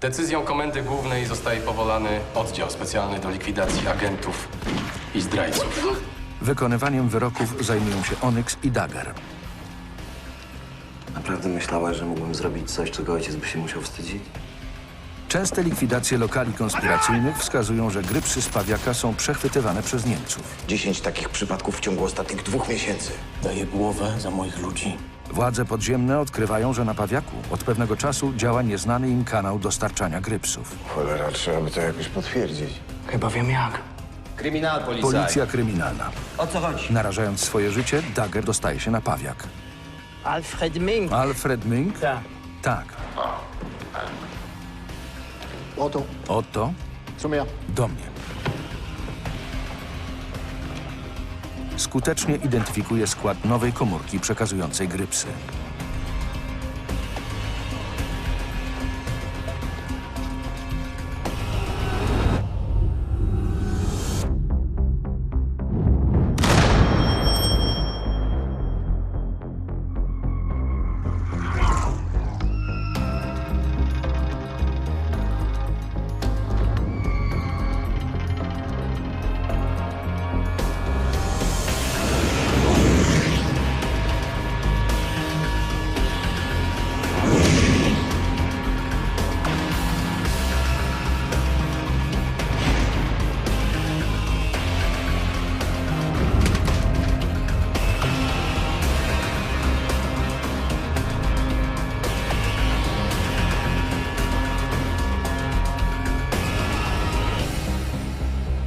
Decyzją Komendy Głównej zostaje powołany oddział specjalny do likwidacji agentów i zdrajców. Wykonywaniem wyroków zajmują się Onyx i Dagger. Naprawdę myślałaś, że mógłbym zrobić coś, czego ojciec by się musiał wstydzić? Częste likwidacje lokali konspiracyjnych wskazują, że grypsy z pawiaka są przechwytywane przez Niemców. 10 takich przypadków w ciągu ostatnich dwóch miesięcy. Daję głowę za moich ludzi. Władze podziemne odkrywają, że na pawiaku od pewnego czasu działa nieznany im kanał dostarczania grypsów. Cholera, trzeba by to jakoś potwierdzić. Chyba wiem jak. Kryminal policaj. Policja kryminalna. O co chodzi? Narażając swoje życie, Dagger dostaje się na pawiak. Alfred Mink. Alfred Mink? Tak. Tak. Otto, Oto zu mir. do mnie. Skutecznie identyfikuje skład nowej komórki przekazującej grypsy.